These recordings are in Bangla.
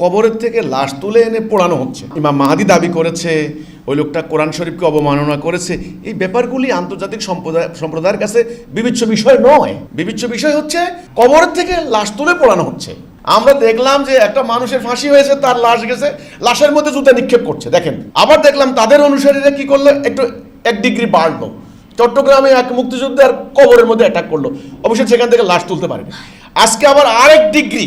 কবরের থেকে লাশ তুলে এনে পোড়ানো হচ্ছে। ইমাম মাহাদি দাবি করেছে, ওই লোকটা কোরআন শরীফকে অবমাননা করেছে। এই ব্যাপারগুলি আন্তর্জাতিক সম্প্রদায় সম্প্রদায়ের কাছে বিবেচ্য বিষয় নয়। বিবেচ্য বিষয় হচ্ছে, কবরের থেকে লাশ তুলে পোড়ানো হচ্ছে। আমরা দেখলাম যে একটা মানুষের ফাঁসি হয়েছে, তার লাশ গেছে, লাশের মধ্যে জুতা নিক্ষেপ করছে। দেখেন, আবার দেখলাম তাদের অনুসারীরা কি করল? একটু এক ডিগ্রি বাড়লো। চট্টগ্রামে এক মুক্তিযোদ্ধার কবরের মধ্যে অ্যাটাক করল। অবশ্যই সেখান থেকে লাশ তুলতে পারেনি। আজকে আবার আরেক ডিগ্রি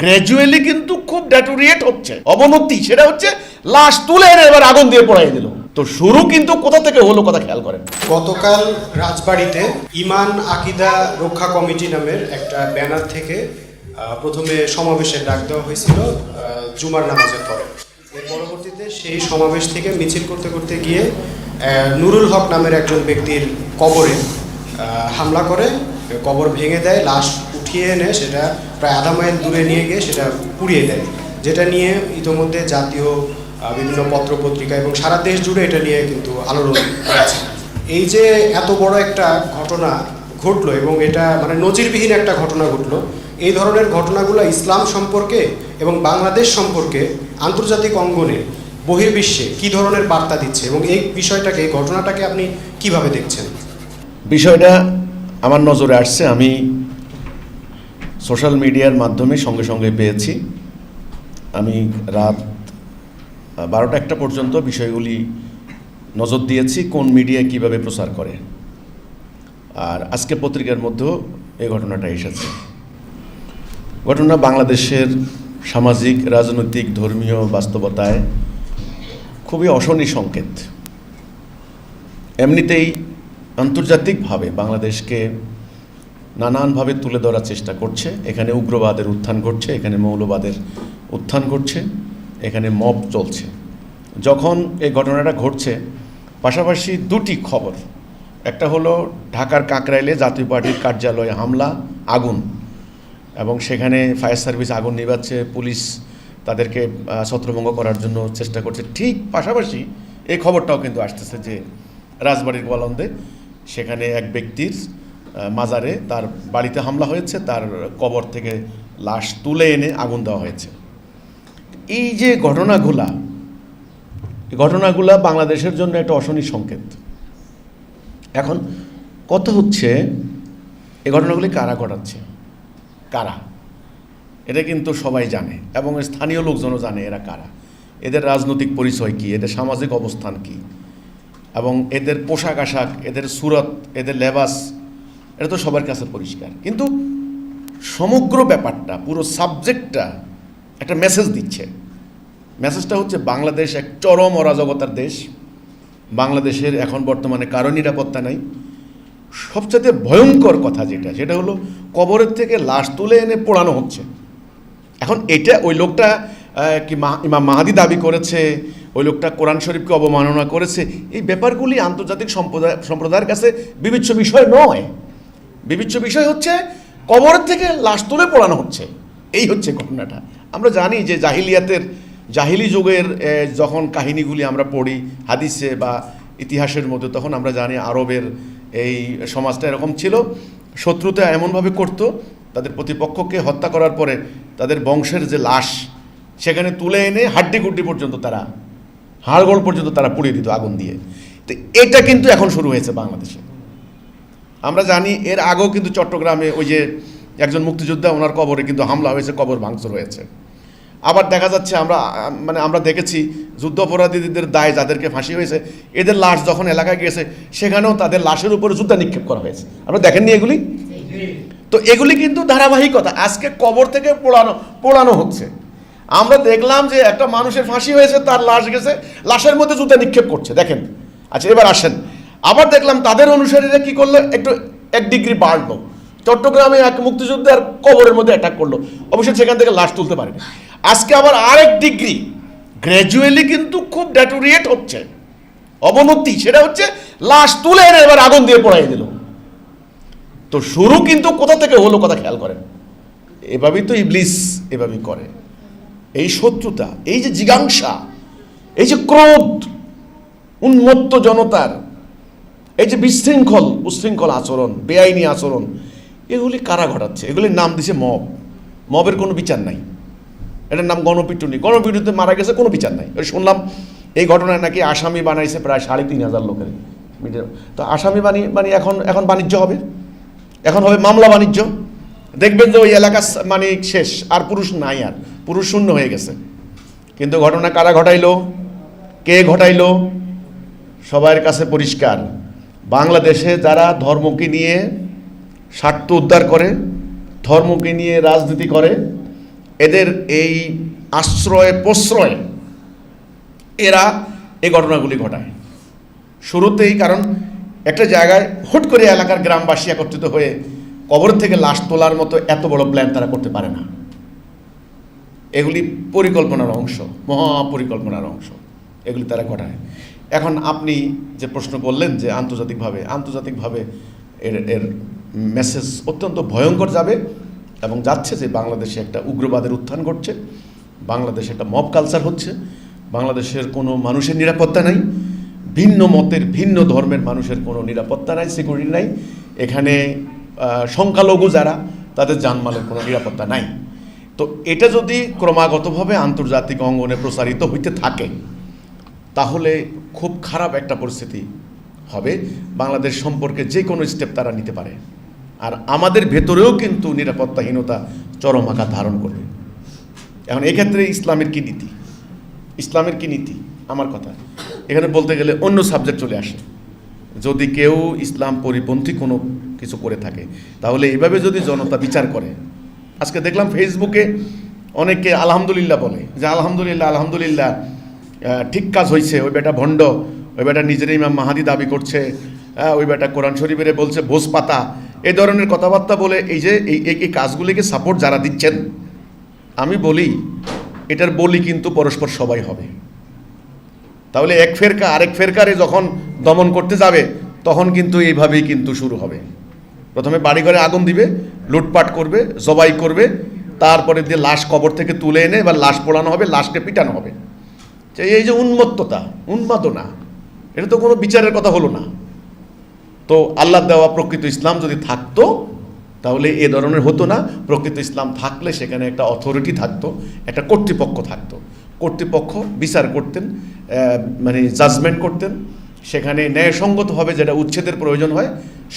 গ্র্যাজুয়ালি কিন্তু খুব ড্যাটোরিয়েট হচ্ছে, অবনতি, সেটা হচ্ছে লাশ তুলে এনে এবার আগুন দিয়ে পড়াই দিল। তো শুরু কিন্তু কোথা থেকে হলো কথা খেয়াল করেন। গতকাল রাজবাড়িতে ইমান আকিদা রক্ষা কমিটি নামের একটা ব্যানার থেকে প্রথমে সমাবেশের ডাক দেওয়া হয়েছিল জুমার নামাজের পরে। এর পরবর্তীতে সেই সমাবেশ থেকে মিছিল করতে করতে গিয়ে নুরুল হক নামের একজন ব্যক্তির কবরে হামলা করে, কবর ভেঙে দেয়, লাশ উঠিয়ে এনে সেটা প্রায় আধা মাইল দূরে নিয়ে গিয়ে সেটা পুড়িয়ে দেয়, যেটা নিয়ে ইতোমধ্যে জাতীয় বিভিন্ন পত্র পত্রিকা এবং সারা দেশ জুড়ে এটা নিয়ে কিন্তু আলোড়ন হয়েছে এই যে এত বড় একটা ঘটনা ঘটলো এবং এটা মানে নজিরবিহীন একটা ঘটনা ঘটলো, এই ধরনের ঘটনাগুলো ইসলাম সম্পর্কে এবং বাংলাদেশ সম্পর্কে আন্তর্জাতিক অঙ্গনে বহির্বিশ্বে কি ধরনের বার্তা দিচ্ছে এবং এই বিষয়টাকে, এই ঘটনাটাকে আপনি কীভাবে দেখছেন? বিষয়টা আমার নজরে আসছে, আমি সোশ্যাল মিডিয়ার মাধ্যমে সঙ্গে সঙ্গে পেয়েছি। আমি রাত বারোটা একটা পর্যন্ত বিষয়গুলি নজর দিয়েছি, কোন মিডিয়া কীভাবে প্রচার করে। আর আজকে পত্রিকার মধ্যেও এই ঘটনাটা এসেছে। ঘটনা বাংলাদেশের সামাজিক, রাজনৈতিক, ধর্মীয় বাস্তবতায় খুবই অশনি সংকেত। এমনিতেই আন্তর্জাতিকভাবে বাংলাদেশকে নানানভাবে তুলে ধরার চেষ্টা করছে। এখানে উগ্রবাদের উত্থান ঘটছে, এখানে মৌলবাদের উত্থান ঘটছে, এখানে মব চলছে। যখন এই ঘটনাটা ঘটছে, পাশাপাশি দুটি খবর। একটা হলো ঢাকার কাকরাইলে জাতীয় পার্টির কার্যালয়ে হামলা, আগুন। এবং সেখানে ফায়ার সার্ভিস আগুন নিভাচ্ছে, পুলিশ তাদেরকে ছত্রভঙ্গ করার জন্য চেষ্টা করছে। ঠিক পাশাপাশি এই খবরটাও কিন্তু আসতেছে যে রাজবাড়ির গোয়ালন্দে সেখানে এক ব্যক্তির মাজারে তার বাড়িতে হামলা হয়েছে, তার কবর থেকে লাশ তুলে এনে আগুন দেওয়া হয়েছে। এই যে ঘটনাগুলা ঘটনাগুলা বাংলাদেশের জন্য একটা অশনি সংকেত। এখন কত হচ্ছে, এই ঘটনাগুলি কারা ঘটাচ্ছে? কারা? এটা কিন্তু সবাই জানে, এবং স্থানীয় লোকজনও জানে এরা কারা। এদের রাজনৈতিক পরিচয় কি, এদের সামাজিক অবস্থান কি, এবং এদের পোশাক আশাক, এদের সুরত, এদের লেবাস এটা তো সবার কাছে পরিষ্কার। কিন্তু সমগ্র ব্যাপারটা, পুরো সাবজেক্টটা একটা মেসেজ দিচ্ছে। মেসেজটা হচ্ছে, বাংলাদেশ এক চরম অরাজকতার দেশ। বাংলাদেশের এখন বর্তমানে কারও নিরাপত্তা নাই। সবচেয়ে ভয়ঙ্কর কথা যেটা, সেটা হলো কবরের থেকে লাশ তুলে এনে পোড়ানো হচ্ছে। এখন এটা ওই লোকটা কি ইমাম মাহাদি দাবি করেছে, ওই লোকটা কোরআন শরীফকে অবমাননা করেছে। এই ব্যাপারগুলি আন্তর্জাতিক সম্প্রদায় সম্প্রদায়ের কাছে বিবেচ্য বিষয় নয়। বিবেচ্য বিষয় হচ্ছে কবরের থেকে লাশ তুলে পোড়ানো হচ্ছে। এই হচ্ছে ঘটনাটা। আমরা জানি যে জাহিলিয়াতের, জাহিলি যুগের যখন কাহিনীগুলি আমরা পড়ি, হাদিসে বা ইতিহাসের মধ্যে, তখন আমরা জানি আরবের এই সমাজটা এরকম ছিল। শত্রুতা এমনভাবে করতো, তাদের প্রতিপক্ষকে হত্যা করার পরে তাদের বংশের যে লাশ, সেখানে তুলে এনে হাড্ডি গুড্ডি পর্যন্ত তারা, হাড়গোড় পর্যন্ত তারা পুড়িয়ে দিত আগুন দিয়ে। তো এটা কিন্তু এখন শুরু হয়েছে বাংলাদেশে। আমরা জানি এর আগেও কিন্তু চট্টগ্রামে ওই যে একজন মুক্তিযোদ্ধা, ওনার কবরে কিন্তু হামলা হয়েছে, কবর ভাঙচুর হয়েছে। আবার দেখা যাচ্ছে আমরা মানে আমরা দেখেছি যুদ্ধাপরাধীদের দায় যাদেরকে ফাঁসি হয়েছে, এদের লাশ যখন এলাকায় গিয়েছে, সেখানেও তাদের লাশের উপরে যুদ্ধ নিক্ষেপ করা হয়েছে। আপনারা দেখেননি এগুলি? তো এগুলি কিন্তু ধারাবাহিকতা, আজকে কবর থেকে পোড়ানো পোড়ানো হচ্ছে। আমরা দেখলাম যে একটা মানুষের ফাঁসি হয়েছে, তার লাশ গেছে, লাশের মধ্যে জুতা নিক্ষেপ করছে, দেখেন। আচ্ছা এবার আসেন। আবার দেখলাম তাদের অনুসারীরা কি করল? একটু এক ডিগ্রি বাড়লো। চট্টগ্রামে এক মুক্তিযোদ্ধার কবরের মধ্যে অ্যাটাক করল। অবশ্যই সেখান থেকে লাশ তুলতে পারেনি। আজকে আবার আরেক ডিগ্রি গ্র্যাজুয়ালি কিন্তু খুব ড্যাটোরিয়েট হচ্ছে। অবনতি, সেটা হচ্ছে লাশ তুলে এনে এবার আগুন দিয়ে পড়াই দিল। তো শুরু কিন্তু কোথা থেকে হলো কথা খেয়াল করেন। এভাবেই তো ইবলিস এভাবেই করে। এই শত্রুতা, এই যে জিজ্ঞাংসা, এই যে ক্রোধ, উন্মত্ত জনতার এই যে বিশৃঙ্খল, উশৃঙ্খল আচরণ, বেআইনি আচরণ, এগুলি কারা ঘটাচ্ছে? এগুলির নাম দিছে মব। মবের কোনো বিচার নাই। এটার নাম গণপিটুনি। গণপিটুনিতে মারা গেছে, কোনো বিচার নাই। শুনলাম, এই ঘটনায় নাকি আসামি বানাইছে প্রায় সাড়ে তিন হাজার লোকের। তো আসামি বানি মানে এখন এখন বাণিজ্য হবে? এখন হবে মামলা বাণিজ্য? দেখবেন যে ওই এলাকা মানে শেষ, আর পুরুষ নাই আর। পুরুষ শূন্য হয়ে গেছে। কিন্তু ঘটনা কারা ঘটাইলো? কে ঘটাইলো? সবার কাছে পরিষ্কার। বাংলাদেশে যারা ধর্মকে নিয়ে স্বার্থ উদ্ধার করে, ধর্মকে নিয়ে রাজনীতি করে, এদের এই আশ্রয় প্রশ্রয়, এরা এই ঘটনাগুলি ঘটায়। শুরুতেই কারণ একটা জায়গায় হুট করে এলাকার গ্রামবাসী একত্রিত হয়ে কবর থেকে লাশ তোলার মতো এত বড় প্ল্যান তারা করতে পারে না। এগুলি পরিকল্পনার অংশ মহা পরিকল্পনার অংশ, এগুলি তারা ঘটায়। এখন আপনি যে প্রশ্ন করলেন যে আন্তর্জাতিকভাবে আন্তর্জাতিকভাবে এর এর মেসেজ অত্যন্ত ভয়ঙ্কর যাবে এবং যাচ্ছে যে বাংলাদেশে একটা উগ্রবাদের উত্থান ঘটছে, বাংলাদেশে একটা মব কালচার হচ্ছে, বাংলাদেশের কোনো মানুষের নিরাপত্তা নাই, ভিন্ন মতের, ভিন্ন ধর্মের মানুষের কোনো নিরাপত্তা নাই সিকিউরিটি নাই, এখানে সংখ্যালঘু যারা, তাদের জানমালের কোনো নিরাপত্তা নাই। তো এটা যদি ক্রমাগতভাবে আন্তর্জাতিক অঙ্গনে প্রসারিত হইতে থাকে তাহলে খুব খারাপ একটা পরিস্থিতি হবে। বাংলাদেশ সম্পর্কে যে কোনো স্টেপ তারা নিতে পারে। আর আমাদের ভেতরেও কিন্তু নিরাপত্তাহীনতা চরম আকার ধারণ করবে। এখন এক্ষেত্রে ইসলামের কি নীতি? ইসলামের কি নীতি? আমার কথা। এখানে বলতে গেলে অন্য সাবজেক্ট চলে আসে। যদি কেউ ইসলাম পরিপন্থী কোনো কিছু করে থাকে, তাহলে এইভাবে যদি জনতা বিচার করে, আজকে দেখলাম ফেসবুকে অনেকে আলহামদুলিল্লাহ বলে, যে আলহামদুলিল্লাহ আলহামদুলিল্লাহ ঠিক কাজ হয়েছে ওই বেটা ভণ্ড, ওই বেটা নিজের ইমাম মাহাদি দাবি করছে ওই বেটা কোরআন শরীফের বলছে ভোজ পাতা। এই ধরনের কথাবার্তা বলে এই যে এই- এই কাজগুলিকে সাপোর্ট যারা দিচ্ছেন, আমি বলি, এটার বলি কিন্তু পরস্পর সবাই হবে। তাহলে এক ফেরকা আরেক ফেরকারে যখন দমন করতে যাবে, তখন কিন্তু এইভাবেই কিন্তু শুরু হবে। প্রথমে বাড়িঘরে আগুন দিবে, লুটপাট করবে, জবাই করবে তারপরে দিয়ে লাশ কবর থেকে তুলে এনে এবার লাশ পোড়ানো হবে, লাশকে পিটানো হবে। যে এই যে উন্মত্ততা, উন্মাদনা, এটা তো কোনো বিচারের কথা হলো না। তো আল্লাহ দেওয়া প্রকৃত ইসলাম যদি থাকতো, তাহলে এ ধরনের হতো না। প্রকৃত ইসলাম থাকলে সেখানে একটা অথরিটি থাকতো, একটা কর্তৃপক্ষ থাকতো। কর্তৃপক্ষ বিচার করতেন মানে জাজমেন্ট করতেন। সেখানে ন্যায়সঙ্গতভাবে যেটা উচ্ছেদের প্রয়োজন হয়,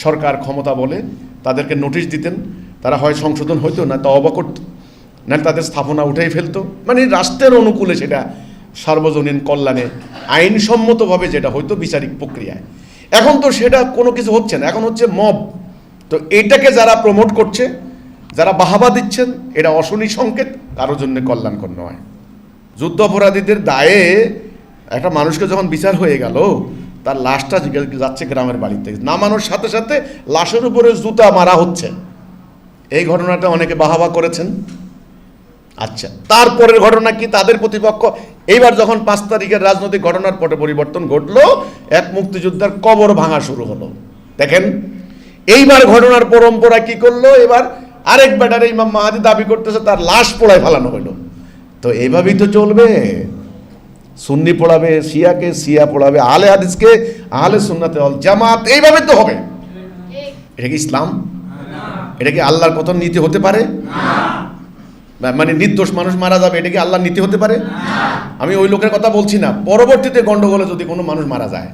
সরকার ক্ষমতা বলে তাদেরকে নোটিশ দিতেন। তারা হয় সংশোধন হইতো না তা অবা করতো। না তাদের স্থাপনা উঠেই ফেলতো। মানে রাষ্ট্রের অনুকূলে সেটা সার্বজনীন কল্যাণে আইনসম্মতভাবে যেটা হয়তো বিচারিক প্রক্রিয়ায়। এখন তো সেটা কোনো কিছু হচ্ছে না, এখন হচ্ছে মব। তো এটাকে যারা প্রমোট করছে, যারা বাহাবা দিচ্ছেন এটা অশনি সংকেত, কারোর জন্য কল্যাণকর নয়। যুদ্ধ অপরাধীদের দায়ে একটা মানুষকে যখন বিচার হয়ে গেল, তার লাশটা যাচ্ছে গ্রামের বাড়িতে। নামানোর সাথে সাথে লাশের উপরে জুতা মারা হচ্ছে। এই ঘটনাটা অনেকে বাহাবা করেছেন। আচ্ছা তারপরের ঘটনা কি? তাদের প্রতিপক্ষ এইবার যখন পাঁচ তারিখের রাজনৈতিক ঘটনার পটে পরিবর্তন ঘটলো, এক মুক্তিযোদ্ধার কবর ভাঙা শুরু হলো। দেখেন, এইবার ঘটনার পরম্পরা কি করল? এবার আরেক ব্যাটারে ইমাম মাহাদি দাবি করতেছে, তার লাশ পোড়ায় ফেলানো হলো। তো এইভাবেই তো চলবে। সুন্নি পড়াবে, শিয়াকে, শিয়া পড়াবে আলে হাদিসকে আলে সুন্নাতে অল জামাত, এইভাবে তো হবে। এটা কি ইসলাম? এটা কি আল্লাহর কত নীতি হতে পারে? মা- মানে নির্দোষ মানুষ মারা যাবে, এটা কি আল্লাহ নীতি হতে পারে? আমি ওই লোকের কথা বলছি না। পরবর্তীতে গন্ডগোলে যদি কোনো মানুষ মারা যায়,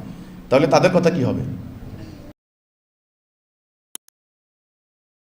তাহলে তাদের কথা কি হবে?